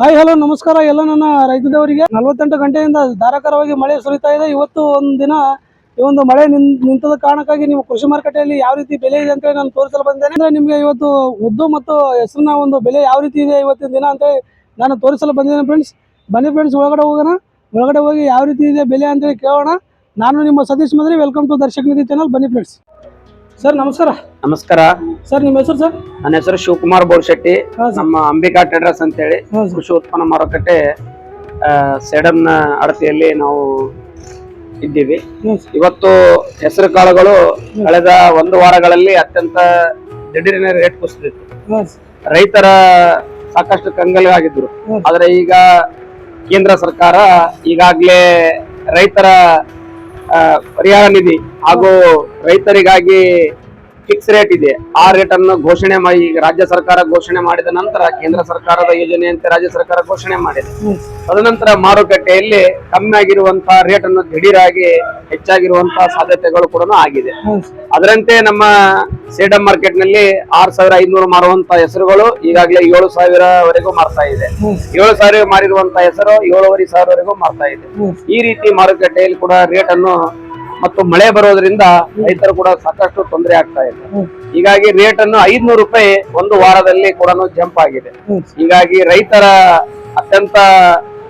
Hi hello ನಮಸ್ಕಾರ. ಎಲ್ಲ ನನ್ನ ರೈತದವರಿಗೆ ನಲವತ್ತೆಂಟು ಗಂಟೆಯಿಂದ ಧಾರಾಕಾರವಾಗಿ ಮಳೆ ಸುರಿತಾ ಇದೆ. ಇವತ್ತು ಒಂದು ದಿನ ಈ ಒಂದು ಮಳೆ ನಿನ್ ನಿಂತದ ಕಾರಣಕ್ಕಾಗಿ ನಿಮ್ಮ ಕೃಷಿ ಮಾರುಕಟ್ಟೆಯಲ್ಲಿ ಯಾವ ರೀತಿ ಬೆಲೆ ಇದೆ ಅಂತೇಳಿ ನಾನು ತೋರಿಸಲು ಬಂದೇನೆ. ಅಂದ್ರೆ ನಿಮಗೆ ಇವತ್ತು ಉದ್ದು ಮತ್ತು ಹೆಸರಿನ ಒಂದು ಬೆಲೆ ಯಾವ ರೀತಿ ಇದೆ ಇವತ್ತಿನ ದಿನ ಅಂತೇಳಿ ನಾನು ತೋರಿಸಲು ಬಂದಿದ್ದೇನೆ ಫ್ರೆಂಡ್ಸ್ ಬನ್ನಿ ಫ್ರೆಂಡ್ಸ್ ಒಳಗಡೆ ಹೋಗೋಣ. ಒಳಗಡೆ ಹೋಗಿ ಯಾವ ರೀತಿ ಇದೆ ಬೆಲೆ ಅಂತೇಳಿ ಕೇಳೋಣ. ನಾನು ನಿಮ್ಮ Satish Madri. Welcome to Darshak Nidhi channel ಬನ್ನಿ ಫ್ರೆಂಡ್ಸ್ ಸರ್ ನಮಸ್ಕಾರ. ನಮಸ್ಕಾರ. ಸರ್ ನಿಮ್ಮ ಹೆಸರು ಸರ್? ನನ್ನ ಹೆಸರು ಶಿವಕುಮಾರ್ ಬೋರ್ಶೆಟ್ಟಿ ನಮ್ಮ ಅಂಬಿಕಾ ಟ್ರೇಡರ್ಸ್ ಅಂತೇಳಿ ಕೃಷಿ ಉತ್ಪನ್ನ ಮಾರುಕಟ್ಟೆ ಆ, ಸೇಡಂನ ಅಡತಿಯಲ್ಲಿ ನಾವು ಇದ್ದೀವಿ. ಇವತ್ತು ಹೆಸರು ಕಾಳುಗಳು ಕಳೆದ ಒಂದು ವಾರಗಳಲ್ಲಿ ಅತ್ಯಂತ ದಿಢೀರಿನ ರೇಟ್ ಕುಸಿದಿತ್ತು. ರೈತರ ಸಾಕಷ್ಟು ಕಂಗಲಾಗಿದ್ರು ಆದರೆ ಆದ್ರೆ ಈಗ ಕೇಂದ್ರ ಸರ್ಕಾರ ಈಗಾಗಲೇ ರೈತರ ಪರಿಹಾರ ನಿಧಿ ಹಾಗೂ ರೈತರಿಗಾಗಿ ಫಿಕ್ಸ್ ರೇಟ್ ಇದೆ ಆ ರೇಟ್ ಅನ್ನು ಘೋಷಣೆ ಮಾಡಿ, ಈಗ ರಾಜ್ಯ ಸರ್ಕಾರ ಘೋಷಣೆ ಮಾಡಿದ ನಂತರ, ಕೇಂದ್ರ ಸರ್ಕಾರದ ಯೋಜನೆಯಂತೆ ರಾಜ್ಯ ಸರ್ಕಾರ ಘೋಷಣೆ ಮಾಡಿದೆ. ತದನಂತರ ಮಾರುಕಟ್ಟೆಯಲ್ಲಿ ಕಮ್ಮಿ ಆಗಿರುವಂತಹ ರೇಟ್ ಅನ್ನು ದಿಢೀರಾಗಿ ಹೆಚ್ಚಾಗಿರುವಂತಹ ಸಾಧ್ಯತೆಗಳು ಕೂಡ ಆಗಿದೆ ಅದರಂತೆ ನಮ್ಮ ಸೇಡಂ ಮಾರ್ಕೆಟ್ನಲ್ಲಿ ಆರ್ ಸಾವಿರ ಐನೂರು ಮಾರುವಂತ ಹೆಸರುಗಳು ಈಗಾಗಲೇ ಏಳು ಸಾವಿರವರೆಗೂ ಮಾರ್ತಾ ಇದೆ. ಏಳು ಸಾವಿರ ಮಾರಿರುವಂತಹ ಹೆಸರು ಏಳುವರೆ ಸಾವಿರವರೆಗೂ ಮಾರ್ತಾ ಇದೆ ಈ ರೀತಿ ಮಾರುಕಟ್ಟೆಯಲ್ಲಿ ಕೂಡ ರೇಟ್ ಅನ್ನು ಮತ್ತು ಮಳೆ ಬರೋದ್ರಿಂದ ರೈತರು ಕೂಡ ಸಾಕಷ್ಟು ತೊಂದರೆ ಆಗ್ತಾ ಇದೆ. ಹೀಗಾಗಿ ರೇಟ್ ಅನ್ನು ಐದ್ನೂರು ರೂಪಾಯಿ ಒಂದು ವಾರದಲ್ಲಿ ಕೂಡ ಜಂಪ್ ಆಗಿದೆ. ಹೀಗಾಗಿ ರೈತರ ಅತ್ಯಂತ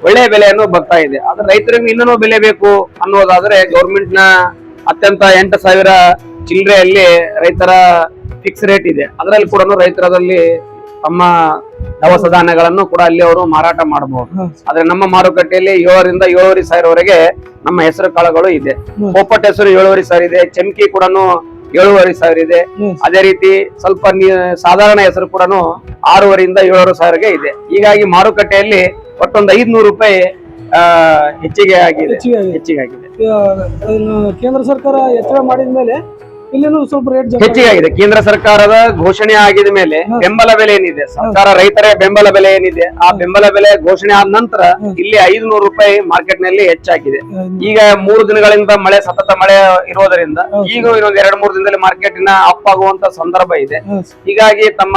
ಒಳ್ಳೆ ಬೆಲೆಯನ್ನು ಬರ್ತಾ ಇದೆ. ಆದ್ರೆ ರೈತರಿಗೆ ಇನ್ನೂ ಬೆಲೆ ಬೇಕು ಅನ್ನೋದಾದ್ರೆ ಗೌರ್ಮೆಂಟ್ನ ಅತ್ಯಂತ ಎಂಟು ಸಾವಿರ ಚಿಲ್ಲರೆಯಲ್ಲಿ ರೈತರ ಫಿಕ್ಸ್ ರೇಟ್ ಇದೆ. ಅದರಲ್ಲಿ ಕೂಡ ರೈತರದಲ್ಲಿ ತಮ್ಮ ದವಸ ಧಾನ್ಯಗಳನ್ನು ಕೂಡ ಅಲ್ಲಿ ಅವರು ಮಾರಾಟ ಮಾಡಬಹುದು. ಆದ್ರೆ ನಮ್ಮ ಮಾರುಕಟ್ಟೆಯಲ್ಲಿ ಏಳರಿಂದ ಏಳುವರೆ ಸಾವಿರವರೆಗೆ ನಮ್ಮ ಹೆಸರು ಕಾಳುಗಳು ಇದೆ. ಪೋಪಟ್ ಹೆಸರು ಏಳುವರೆ ಸಾವಿರ ಇದೆ ಚಮ್ಕಿ ಕೂಡ ಏಳುವರೆ ಸಾವಿರ ಇದೆ. ಅದೇ ರೀತಿ ಸ್ವಲ್ಪ ಸಾಧಾರಣ ಹೆಸರು ಕೂಡ ಆರೂವರೆಯಿಂದ ಏಳುವರೆ ಸಾವಿರಗೆ ಇದೆ. ಹೀಗಾಗಿ ಮಾರುಕಟ್ಟೆಯಲ್ಲಿ ಒಟ್ಟೊಂದು ಐದ್ನೂರು ರೂಪಾಯಿ ಆ, ಹೆಚ್ಚಿಗೆ ಆಗಿದೆ. ಹೆಚ್ಚಿಗೆ ಆಗಿದೆ. ಕೇಂದ್ರ ಸರ್ಕಾರ ಹೆಚ್ಚಳ ಮಾಡಿದ ಮೇಲೆ ಇಲ್ಲಿನೂ ಸ್ವಲ್ಪ ರೇಟ್ ಹೆಚ್ಚಿಗೆ ಕೇಂದ್ರ ಸರ್ಕಾರದ ಘೋಷಣೆ ಆಗಿದ ಮೇಲೆ ಬೆಂಬಲ ಬೆಲೆ ಏನಿದೆ? ಸರ್ಕಾರ ರೈತರ ಬೆಂಬಲ ಬೆಲೆ ಏನಿದೆ? ಆ ಬೆಂಬಲ ಬೆಲೆ ಘೋಷಣೆ ಆದ ನಂತರ ಇಲ್ಲಿ ಐದುನೂರು ರೂಪಾಯಿ ಮಾರ್ಕೆಟ್ನಲ್ಲಿ ಹೆಚ್ಚಾಗಿದೆ ಈಗ ಮೂರು ದಿನಗಳಿಂದ ಮಳೆ ಸತತ ಮಳೆ ಇರೋದರಿಂದ ಈಗ ಇನ್ನೊಂದ್ ಎರಡ್ ಮೂರು ದಿನದಲ್ಲಿ ಮಾರ್ಕೆಟಿನ ಅಪ್ ಆಗುವಂತ ಸಂದರ್ಭ ಇದೆ. ಹೀಗಾಗಿ ತಮ್ಮ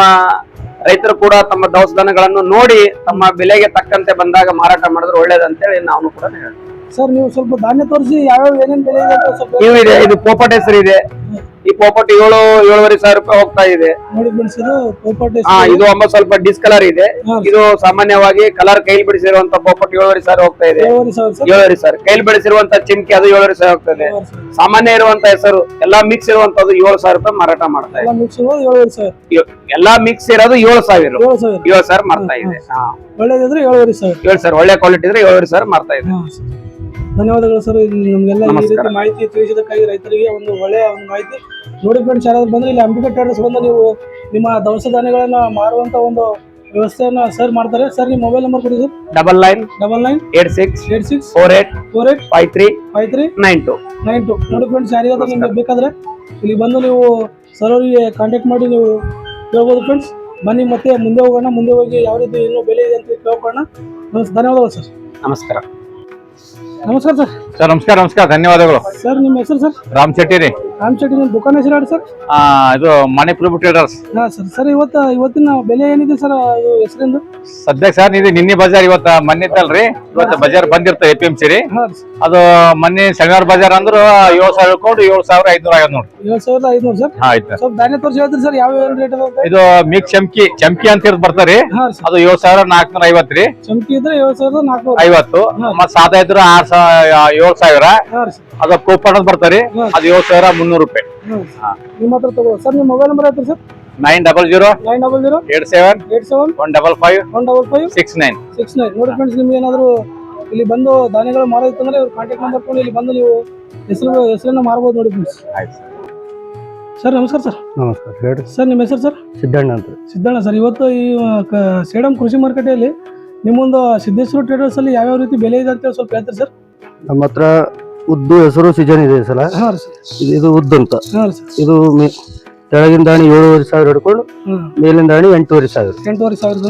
ರೈತರು ಕೂಡ ತಮ್ಮ ದವಸ ಧನಗಳನ್ನು ನೋಡಿ ತಮ್ಮ ಬೆಲೆಗೆ ತಕ್ಕಂತೆ ಬಂದಾಗ ಮಾರಾಟ ಮಾಡಿದ್ರೆ ಒಳ್ಳೇದಂತೇಳಿ ನಾವು ಕೂಡ ಹೇಳ್ತೀವಿ ಸರ್ ನೀವು ಸ್ವಲ್ಪ ಧಾನ್ಯ ತೋರಿಸಿ ಯಾವ್ಯಾವ ಏನೇನು ಬೆಲೆ ಇದೆ ಇದು. ಪೋಪಟ್ ಹೆಸರು ಇದೆ. ಈ ಪೋಪಟ್ ಏಳು ಏಳುವರೆ ಸಾವಿರ ರೂಪಾಯಿ ಹೋಗ್ತಾ ಇದೆ. ಹಾ ಇದು ಒಮ್ಮ ಸ್ವಲ್ಪ ಡಿಸ್ಕಲರ್ ಇದೆ. ಇದು ಸಾಮಾನ್ಯವಾಗಿ ಕಲರ್ ಕೈಲಿ ಬಿಡಿಸಿರುವಂತ ಪೋಪಟ್ ಏಳುವರೆ ಸಾವಿರ ಹೋಗ್ತಾ ಇದೆ. ಏಳುವರೆ ಸಾವಿರ ಕೈಲಿ ಬಿಡಿಸಿರುವಂತ ಚಿಮ್ಕಿ ಅದು ಏಳುವರೆ ಸಾವಿರ ಹೋಗ್ತದೆ ಇದೆ. ಸಾಮಾನ್ಯ ಇರುವಂತ ಹೆಸರು ಎಲ್ಲಾ ಮಿಕ್ಸ್ ಇರುವಂತದ್ದು ಏಳು ಸಾವಿರ ರೂಪಾಯಿ ಮಾರಾಟ ಮಾಡ್ತಾ ಇದೆ. ಎಲ್ಲ ಮಿಕ್ಸ್ ಇರೋದು ಏಳು ಸಾವಿರ. ಏಳು ಸಾವಿರ. ಮಾರ್ತಾ ಇದೆ. ಒಳ್ಳೆ ಕ್ವಾಲಿಟಿ ಇದ್ರೆ ಏಳುವರೆ ಸಾವಿರ ಮಾರ್ತಾ ಇದೆ. ಧನ್ಯವಾದಗಳು ಸರ್. ಇಲ್ಲಿ ನಮಗೆಲ್ಲ ಈ ರೀತಿ ಮಾಹಿತಿ ತಿಳಿಸಿದಕ್ಕಾಗಿ ರೈತರಿಗೆ ಒಂದು ಒಳ್ಳೆಯ ಒಂದು ಮಾಹಿತಿ. ನೋಡಿ ಫ್ರೆಂಡ್ಸ್ ಯಾರಾದ್ರೂ ಬಂದ್ರೆ ಇಲ್ಲಿ ಅಂಬಿಕಾ ಟ್ರೇಡರ್ಸ್ ಬಂದು ನೀವು ನಿಮ್ಮ ದವಸ ಧಾನ್ಯಗಳನ್ನ ಮಾರುವಂತ ಒಂದು ವ್ಯವಸ್ಥೆಯನ್ನ ಸರ್ ಮಾಡ್ತಾರೆ. ಸರ್ ನಿಮ್ಮ ಮೊಬೈಲ್ ನಂಬರ್ ಕೊಡಿ sir double nine double nine eight six eight six four eight four eight five three five three nine two nine two ನೋಡಿ ಫ್ರೆಂಡ್ಸ್ ಯಾರಿಗಾದ್ರೂ ನಿಮ್ಗೆ ಬೇಕಾದ್ರೆ ಇಲ್ಲಿ ಬಂದು ನೀವು ಸರ್ ಅವರಿಗೆ ಕಾಂಟ್ಯಾಕ್ಟ್ ಮಾಡಿ ನೀವು ಕೇಳ್ಬೋದು ಫ್ರೆಂಡ್ಸ್ ಬನ್ನಿ ಮತ್ತೆ ಮುಂದೆ ಹೋಗೋಣ. ಮುಂದೆ ಹೋಗಿ ಯಾವ ರೀತಿ ಇನ್ನೂ ಬೆಲೆ ಇದೆ ಅಂತ ಕೇಳ್ಕೊಳ್ಳೋಣ. ಧನ್ಯವಾದಗಳು ಸರ್ ನಮಸ್ಕಾರ. ನಮಸ್ಕಾರ ಸರ್. ಸರ್ ನಮಸ್ಕಾರ ನಮಸ್ಕಾರ. ಧನ್ಯವಾದಗಳು. ಸರ್ ನಿಮ್ಮ ಹೆಸರು ಸರ್? ರಾಮ್ ಶೆಟ್ಟಿ ರೀ. ರಾಮ್ ಶೆಟ್ಟಿ ನಿಮ್ಮ ದುಕಾನ್ ಹೆಸರು ಹೇಳಿ ಸರ್? ಆ, ಇದು ಮಣಿಪುರ ಟ್ರೇಡರ್ಸ್ ಹಾ ಸರ್ ಸರ್ ಇವತ್ತು ಇವತ್ತಿನ ಬೆಲೆ ಏನಿದೆ ಸರ್ ಹೆಸರಿಂದ? ಸದ್ಯಕ್ಕೆ ಸರ್ ಇದು ನಿನ್ನೆ ಬಜಾರ್ ಇವತ್ತ ಮೊನ್ನೆ ಇತ್ತಲ್ರಿ. ಇವತ್ತು ಬಜಾರ್ ಬಂದಿರ್ತದೆ ಎ ಪಿ ಎಂ ಸಿ ರೀ. ಹಾಂ ಅದು ಮೊನ್ನೆ ಶನಿವಾರ ಬಜಾರ್ ಅಂದ್ರೆ ಏಳು ಸಾವಿರ ಕೊಂಡು ಏಳು ಸಾವಿರ ಐದ್ನೂರ ಐವತ್ತು ನೋಡ್ರಿ. ಏಳು ಸಾವಿರದ ಐದುನೂರು ಸರ್? ಹಾ ಆಯ್ತು. ಸ್ವಲ್ಪ ಧಾನ್ಯ ತೋರಿಸಿ ಹೇಳ್ತೀರಿ ಸರ್ ಯಾವ ಯಾವ ರೇಟ್ ಅದ ಇದು ಮಿಕ್ಸ್ ಚಮ್ಕಿ ಚಮ್ಕಿ ಅಂತ ಇರೋದು ಬರ್ತಾರಿ ಹಾಂ ಸರ್. ಅದು ಏಳು ಸಾವಿರ ನಾಲ್ಕನೂರ ಐವತ್ತು ರೀ. ಚಮಕಿ ಇದ್ರೆ ಏಳು ಸಾವಿರದ ನಾಲ್ಕುನೂರು. ಐವತ್ತು. ಮತ್ ಸಾದಾ ಇದ್ರೆ ಆರ್ ಸಾವಿರ ಏಳು ಸಾವಿರ. ಹಾಂ ಸರ್. ಅದು ಕೂಪನ್ ಅಂತ ಬರ್ತಾರೆ ಅದು ಏಳು ಸಾವಿರ ಮುನ್ನೂರು ರೂಪಾಯಿ. ಹಾಂ. ನಿಮ್ಮ ಹತ್ರ ತಗೋ. ಸರ್ ನಿಮ್ಮ ಮೊಬೈಲ್ ನಂಬರ್ ಆಯ್ತು sir? Nine double zero nine double zero eight seven eight seven one double five one double five six nine six nine ನೋಡಿ ಫ್ರೆಂಡ್ಸ್ ನಿಮ್ಗೆ ಏನಾದರೂ ಇಲ್ಲಿ ಬಂದು ಧಾನ್ಯಗಳು ಮಾರೋದಿತ್ತಂದ್ರೆ ಇವ್ರ ಕಾಂಟ್ಯಾಕ್ಟ್ ನಂಬರ್ ಕೊಡಿ. ಇಲ್ಲಿ ಬಂದು ನೀವು ಹೆಸರು ಹೆಸರನ್ನ ಮಾರ್ಬೋದು ನೋಡಿ ಫ್ರೆಂಡ್ಸ್ ಆಯ್ತು ಸರ್. ನಮಸ್ಕಾರ ಸರ್. ನಮಸ್ಕಾರ. ಹೇಳಿ ಸರ್ ನಿಮ್ಮ ಹೆಸರು ಸರ್? ಸಿದ್ದಣ್ಣ ಅಂತ. ಸಿದ್ದಣ್ಣ ಸರ್ ಇವತ್ತು ಈ ಕ- ಸೇಡಂ ಕೃಷಿ ಮಾರುಕಟ್ಟೆಯಲ್ಲಿ ನಿಮ್ಮೊಂದು ಸಿದ್ದೇಶ್ವರ ಟ್ರೇಡರ್ಸ್ ಅಲ್ಲಿ ಯಾವ್ಯಾವ ರೀತಿ ಬೆಲೆ ಇದೆ ಅಂತ ಸ್ವಲ್ಪ ಹೇಳ್ತಾರೆ ಸರ್? ನಮ್ಮ ಹತ್ರ ಉದ್ದು ಹೆಸರು ಸೀಸನ್ ಇದೆ ಸಲ. ಇದು- ಇದು ಉದ್ದು ಅಂತ. ಇದು ಮೇ- ಕೆಳಗಿನ ದಾಣಿ ಏಳುವರೆ ಸಾವಿರ ಹಿಡ್ಕೊಂಡು ಮೇಲಿಂದ ಮೇಲಿನ ದಾಣಿ ಎಂಟೂವರೆ ಸಾವಿರ. ಎಂಟೂವರೆ ಸಾವಿರದ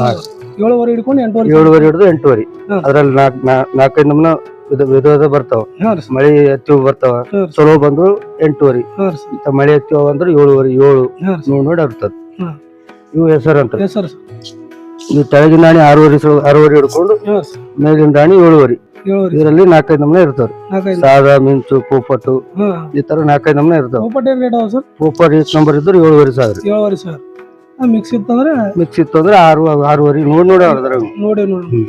ಏಳುವರೆ ಹಿಡ್ಕೊಂಡು ಎಂಟೂವರೆ ಏಳುವರೆ ಹಿಡಿದು ಎಂಟೂವರೆ. ಹ್ಮ್. ಅದ್ರಲ್ಲಿ ನಾಲ್ಕು ನಾಲ್ಕೈದು ನಮೂನ ವಿಧ ವಿಧವಾದ ಬರ್ತಾವ. ಹಾಂ ರೀ ಮಳೆ ಹತ್ತಿ ಬರ್ತಾವ. ಹ್ಮ್. ಚಲೋ ಬಂದ್ರು ಎಂಟೂವರೆ. ಹಾಂ ರೀ ಸರ್. ಇಂಥ ಮಳೆ ಹತ್ತಿ ಅಂದ್ರೆ ಏಳುವರೆ ಏಳು. ಹಾಂ ನೋಡಿ ನೋಡಿ ಬರ್ತದೆ ಹ್ಮ್. ಇವು ಹೆಸರು ಅಂತ. Sir yes sir. ಈ ತೆಳಗಿನ ದಾಣಿ ಆರೂವರೆ ಸು- ಆರೂವರೆ ಹಿಡ್ಕೊಂಡು ಹಾಂ ಮೇಲಿನ ದಾಣಿ ಏಳುವರೆ. ಏಳುವರೆ ಇದರಲ್ಲಿ ನಾಲ್ಕೈದು ನಮೂನೆ ಇರ್ತಾವ್ರಿ. ನಾಲ್ಕೈದು. ಸಾದಾ ಮಿಂಚು ಪೂಪಟ್ಟು ಹಾಂ. ಈ ತರ ನಾಲ್ಕೈದು ನಮೂನೆ ಇರ್ತಾವ ಹೋಪಟ್ ಏನು ರೇಟ್ ಅವ ಸರ್? ಪೋಪಟ್ ಎಷ್ಟು ನಂಬರ್ ಇದ್ರೆ ಏಳುವರೆ ಸಾವಿರ ಏಳುವರೆ ಸಾವಿರ. ಹಾಂ ಮಿಕ್ಸ್ ಇತ್ತಂದ್ರೆ ಮಿಕ್ಸ್ ಇತ್ತು ಅಂದ್ರೆ ಆರು ಆರೂವರೆ ನೋಡಿ ನೋಡಿ ಅದ್ರಾಗ ನೋಡಿ ನೋಡಿ.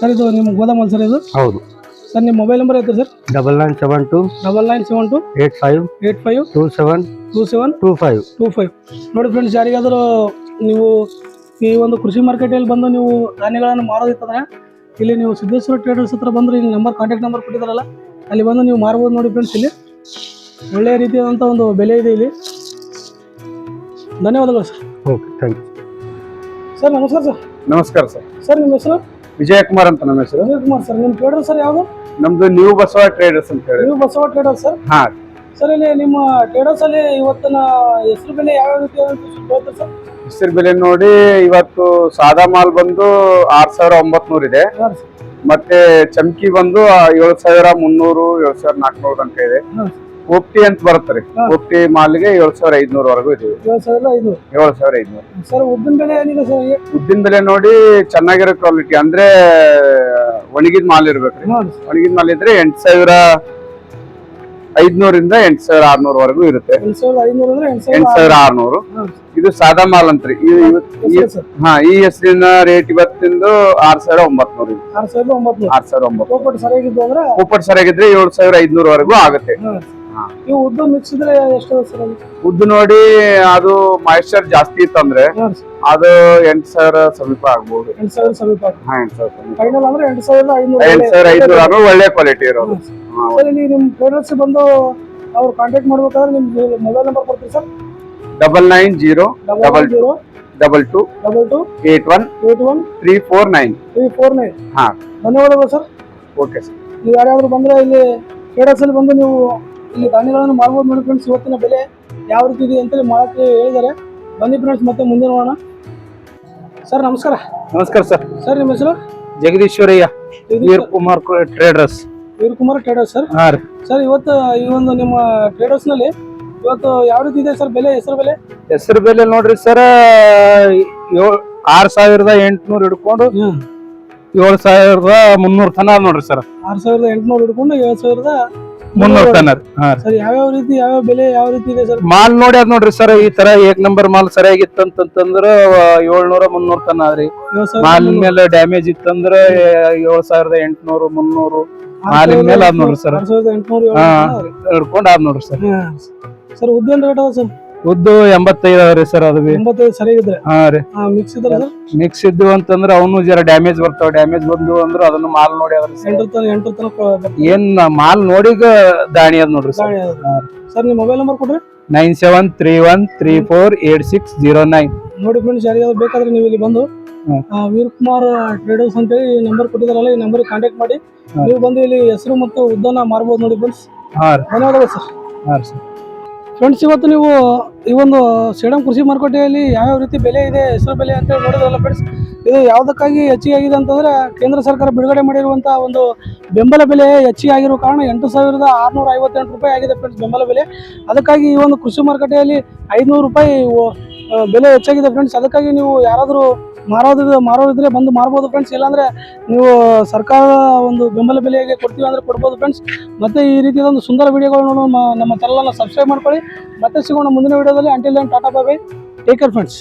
ಸರ್ ಇದು ನಿಮ್ಮ ಗೋದಾಮಲ್ ಸರ್ ಇದು? ಹೌದು. ಸರ್ ನಿಮ್ಮ ಮೊಬೈಲ್ ನಂಬರ್ ಐತೆ sir? Double nine seven two double nine seven two eight five eight five two seven two seven two five two five ನೋಡಿ ಫ್ರೆಂಡ್ಸ್ ಯಾರಿಗಾದರೂ ನೀವು ಈ ಒಂದು ಕೃಷಿ ಮಾರ್ಕೆಟಲ್ಲಿ ಬಂದು ನೀವು ಧಾನ್ಯಗಳನ್ನು ಮಾರೋದಿತ್ತಂದ್ರೆ ಇಲ್ಲಿ ನೀವು ಸಿದ್ದೇಶ್ವರ ಟ್ರೇಡರ್ಸ್ ಹತ್ರ ಬಂದ್ರೆ ಇಲ್ಲಿ ನಂಬರ್ ಕಾಂಟ್ಯಾಕ್ಟ್ ನಂಬರ್ ಕೊಟ್ಟಿದ್ದಾರಲ್ಲ ಅಲ್ಲಿ ಬಂದು ನೀವು ಮಾರ್ಬೋದು ನೋಡಿ ಫ್ರೆಂಡ್ಸ್ ಇಲ್ಲಿ. ಒಳ್ಳೆಯ ರೀತಿಯಾದಂಥ ಒಂದು ಬೆಲೆ ಇದೆ ಇಲ್ಲಿ. ಧನ್ಯವಾದಗಳು sir. Okay thank you sir ನಮಸ್ಕಾರ ಸರ್. ನಮಸ್ಕಾರ ಸರ್. ಸರ್ ನಿಮ್ಮ ಹೆಸರು? ವಿಜಯಕುಮಾರ್ ಅಂತ ನಮ್ಮ ಹೆಸರು. ವಿಜಯ ಕುಮಾರ್ ಸರ್ ನಿಮ್ಮ ಟ್ರೇಡರ್ ಸರ್ ಯಾವುದು? ನಮ್ದು ನ್ಯೂ ಬಸವ ಟ್ರೇಡರ್ಸ್ ಅಂತ ಹೇಳಿ. ನೀವು ಬಸವ ಟ್ರೇಡರ್ ಸರ್? ಹಾ. ಸರ್ ಇಲ್ಲಿ ನಿಮ್ಮ ಟ್ರೇಡರ್ಸ್ ಅಲ್ಲಿ ಇವತ್ತಿನ ಹೆಸರು ಬೆಲೆ ಯಾವ ರೀತಿ ಹೇಳ್ತಾರೆ ಸರ್? ಹೆಸರು ಬೆಲೆ ನೋಡಿ ಇವತ್ತು ಸಾದಾ ಮಾಲ್ ಬಂದು ಆರು ಸಾವಿರ ಒಂಬತ್ನೂರ್ ಇದೆ. ಮತ್ತೆ ಚಮ್ಕಿ ಬಂದು ಏಳು ಸಾವಿರ ಮುನ್ನೂರು ಏಳು ಸಾವಿರ ನಾಲ್ಕುನೂರು ಅಂತ ಇದೆ. ಹಾಂ. ಓಪ್ಟಿ ಅಂತ ಬರುತ್ತೆ ರೀ. ಮಾಲ್ಗೆ ಏಳು ಸಾವಿರ ಐದ್ನೂರ ವರೆಗೂ ಇದೆ. ಏಳು ಸಾವಿರ ಐದ್ನೂರು. ಉದ್ದಿನ ಬೆಲೆ ಉದ್ದಿನ ಬೆಲೆ ನೋಡಿ ಚೆನ್ನಾಗಿರೋ ಕ್ವಾಲಿಟಿ ಅಂದ್ರೆ ಒಣಗಿದ ಮಾಲ್ ಇರ್ಬೇಕ್ರಿ ಒಣಗಿದ ಮಾಲ್ ಇದ್ರೆ ಎಂಟು ಸಾವಿರ ಐದ್ನೂರಿಂದ ಎಂಟ್ ಸಾವಿರ ಆರ್ನೂರ್ ವರೆಗೂ ಇರುತ್ತೆ. ಎಂಟು ಸಾವಿರ ಆರ್ನೂರು. ಇದು ಸಾದಾ ಮಾಲ್ ಅಂತ್ರಿ. ಹಾ ಈ ಹೆಸರಿನ ರೇಟ್ ಇವತ್ತಿಂದು ಆರ್ ಸಾವಿರ ಒಂಬತ್ನೂರು ಆರು ಸಾವಿರ ಒಂಬತ್ತು ಕೂಪಟ್ ಸರಿಯಾಗಿದ್ರೆ ಏಳ್ ಸಾವಿರ ಐದ್ನೂರ ವರೆಗೂ ಆಗುತ್ತೆ. ಉದ್ದು ನೋಡಿ ಅದು ಮಾಯಿಶ್ಚರ್ ಜಾಸ್ತಿ ಇತ್ತಂದ್ರೆ ಅದು ಎಂಟ್ ಸಾವಿರ ಸಮೀಪ ಆಗ್ಬೋದು. ಎಂಟು ಸಾವಿರ ಸಮೀಪ ಎಂಟ್ ಐದ್ನೂರ ಒಳ್ಳೆ ಕ್ವಾಲಿಟಿ ಇರೋದು. ಇಲ್ಲಿ ನಿಮ್ಮ ಟ್ರೇಡರ್ಸ್ ಬಂದು ಅವ್ರು ಕಾಂಟ್ಯಾಕ್ಟ್ ಮಾಡ್ಬೇಕಾದ್ರೆ ನಿಮ್ಮ ಮೊಬೈಲ್ ನಂಬರ್ ಕೊಡ್ತೀವಿ sir? Double nine zero double double zero double two double two eight one eight one three four nine. Three four nine. ಹಾಂ. ಧನ್ಯವಾದಗಳು ಸರ್. Okay sir. ನೀವು ಯಾರ್ಯಾದ್ರು ಬಂದ್ರೆ ಇಲ್ಲಿ ಟ್ರೇಡರ್ಸ್ ಅಲ್ಲಿ ಬಂದು ನೀವು ಇಲ್ಲಿ ಧಾನ್ಯಗಳನ್ನು ಮಾಡ್ಬೋದು ನೋಡಿ ಫ್ರೆಂಡ್ಸ್ ಇವತ್ತಿನ ಬೆಲೆ ಯಾವ ರೀತಿ ಇದೆ ಅಂತೇಳಿ ಮಾಡಕ್ಕೆ ಹೇಳಿದ್ದಾರೆ. ಬನ್ನಿ ಫ್ರೆಂಡ್ಸ್ ಮತ್ತೆ ಮುಂದೆ ನೋಡೋಣ. ಸರ್ ನಮಸ್ಕಾರ. ನಮಸ್ಕಾರ ಸರ್. ಸರ್ ನಿಮ್ಮ ಹೆಸರು? Jagadishwarayya Veer Kumar traders. Veerakumar traders sir ಹಾ ರೀ. ಸರ್ ಇವತ್ತು ಈ ಒಂದು ನಿಮ್ಮ ಟ್ರೇಡರ್ಸ್ನಲ್ಲಿ ಇವತ್ತು ಯಾವ ರೀತಿ ಇದೆ ಸರ್ ಬೆಲೆ ಹೆಸರು ಬೆಲೆ? ಹೆಸರು ಬೆಲೆ ನೋಡ್ರಿ ಸರ್ ಏಳ್ ಆರ್ ಸಾವಿರದ ಎಂಟ್ನೂರ್ ಹಿಡ್ಕೊಂಡು ಏಳು ಸಾವಿರದ ಮುನ್ನೂರ್ ತನ ಅದ ನೋಡ್ರಿ ಸರ್ ಆರ್ ಸಾವಿರದ ಎಂಟುನೂರು ಹಿಡ್ಕೊಂಡು ಏಳು ಸಾವಿರದ ಮುನ್ನೂರ್ ತನ ರೀ ಹಾ ರೀ. ಸರ್ ಯಾವ್ಯಾವ ರೀತಿ ಯಾವ್ಯಾವ ಬೆಲೆ ಯಾವ ರೀತಿ ಇದೆ ಸರ್ ಮಾಲ್ ನೋಡಿ ಅದ್ ನೋಡ್ರಿ ಸರ್ ಈ ತರ ಏಕ್ ನಂಬರ್ ಮಾಲ್ ಸರಿಯಾಗಿತ್ತಂತಂದ್ರ ಏಳ್ನೂರ ಮುನ್ನೂರ್ ತನ ರೀ. ಏಳು ಸಾವಿರದ ಮಾಲಿನ ಮೇಲೆ ಡ್ಯಾಮೇಜ್ ಇತ್ತಂದ್ರ ಏಳು ಸಾವಿರದ ಎಂಟ್ನೂರು ಮುನ್ನೂರು. ಮಾಲಿನ ಮೇಲೆ ಆದ್ ನೋಡ್ರಿ ಸರ್. ಹಾ ಹಿಡ್ಕೊಂಡ್ ಅದ್ ನೋಡ್ರಿ ಸರ್. ಸರ್ ಉದ್ದಿನ ರೇಟ್ ಅದ ಸರ್? ಉದ್ದು ಎಂಬತ್ತೈದು ಅದ್ರಿ ಸರ್ ಅದು ಬಿ. ಎಂಬತ್ತೈದು ಸರಿಯಾಗಿದ್ರೆ ಹಾ ರೀ. ಮಿಕ್ಸ್ ಇದ್ರೆ ಸರ್? ಮಿಕ್ಸ್ ಇದ್ದು ಅಂತಂದ್ರೆ ಅವನು ಜರ ಡ್ಯಾಮೇಜ್ ಬರ್ತಾವ ಡ್ಯಾಮೇಜ್ ಬಂದು ಅಂದ್ರೆ ಅದನ್ನ ಮಾಲ್ ನೋಡಿ ಅದ್ರ ಎಂಟು ತನ ಎಂಟು ತನಕ. ಏನ್ ಮಾಲ್ ನೋಡಿಗ ದಾಣಿ ಅದ್ ನೋಡ್ರಿ ಸರ್. ಸರ್ ನಿಮ್ಮ ಮೊಬೈಲ್ ನಂಬರ್ ಕೊಡ್ರಿ. Nine seven three one three four eight six zero nine. ನೋಡಿ ಫ್ರೆಂಡ್ಸ್ ಯಾರಿಗಾದ್ರು ಬೇಕಾದ್ರೆ ನೀವು ಇಲ್ಲಿ ಬಂದು ಹ್ಮ್. ಕುಮಾರ್ ಟ್ರೇಡರ್ಸ್ ಅಂತೇಳಿ ಈ ನಂಬರ್ ಕೊಟ್ಟಿದಾರಲ್ಲ ಈ ನಂಬರ್ ಕಾಂಟ್ಯಾಕ್ಟ್ ಮಾಡಿ. ನೀವು ಬಂದು ಇಲ್ಲಿ ಹೆಸರು ಮತ್ತು ಉದ್ದನ ಮಾರ್ಬೋದು ನೋಡಿ ಫ್ರೆಂಡ್ಸ್ ಧನ್ಯವಾದಗಳು ಸರ್ ಹಾ ಸರ್. ಫ್ರೆಂಡ್ಸ್ ಇವತ್ತು ನೀವು ಈ ಒಂದು ಸೇಡಂ ಕೃಷಿ ಮಾರುಕಟ್ಟೆಯಲ್ಲಿ ಯಾವ್ಯಾವ ರೀತಿ ಬೆಲೆ ಇದೆ ಹೆಸರು ಬೆಲೆ ಅಂತ ಹೇಳಿ ನೋಡಿದ್ರಲ್ಲ ಫ್ರೆಂಡ್ಸ್ ಇದು ಯಾವುದಕ್ಕಾಗಿ ಹೆಚ್ಚಿಗೆ ಆಗಿದೆ ಅಂತಂದ್ರೆ ಕೇಂದ್ರ ಸರ್ಕಾರ ಬಿಡುಗಡೆ ಮಾಡಿರುವಂತಹ ಒಂದು ಬೆಂಬಲ ಬೆಲೆ ಹೆಚ್ಚಿಗೆ ಆಗಿರುವ ಕಾರಣ ಎಂಟು ಸಾವಿರದ ಆರುನೂರ ಐವತ್ತೆಂಟು ರೂಪಾಯಿ ಆಗಿದೆ ಫ್ರೆಂಡ್ಸ್ ಬೆಂಬಲ ಬೆಲೆ. ಅದಕ್ಕಾಗಿ ಈ ಒಂದು ಕೃಷಿ ಮಾರುಕಟ್ಟೆಯಲ್ಲಿ ಐದುನೂರು ರೂಪಾಯಿ ಬೆಲೆ ಹೆಚ್ಚಾಗಿದೆ ಫ್ರೆಂಡ್ಸ್ ಅದಕ್ಕಾಗಿ ನೀವು ಯಾರಾದರೂ ಮಾರೋದ್ರ ಮಾರೋದಿದ್ರೆ ಬಂದು ಮಾರ್ಬೋದು ಫ್ರೆಂಡ್ಸ್ ಇಲ್ಲಾಂದ್ರೆ ನೀವು ಸರ್ಕಾರ ಒಂದು ಬೆಂಬಲ ಬೆಲೆಗೆ ಕೊಡ್ತೀವಿ ಅಂದರೆ ಕೊಡ್ಬೋದು ಫ್ರೆಂಡ್ಸ್ ಮತ್ತೆ ಈ ರೀತಿಯ ಒಂದು ಸುಂದರ ವಿಡಿಯೋಗಳು ನೋಡೋ ನಮ್ಮ ಚಾನಲನ್ನು ಸಬ್ಸ್ಕ್ರೈಬ್ ಮಾಡ್ಕೊಳ್ಳಿ. ಮತ್ತೆ ಸಿಗೋಣ ಮುಂದಿನ ವಿಡಿಯೋದಲ್ಲಿ. Until then tata bye bye take care friends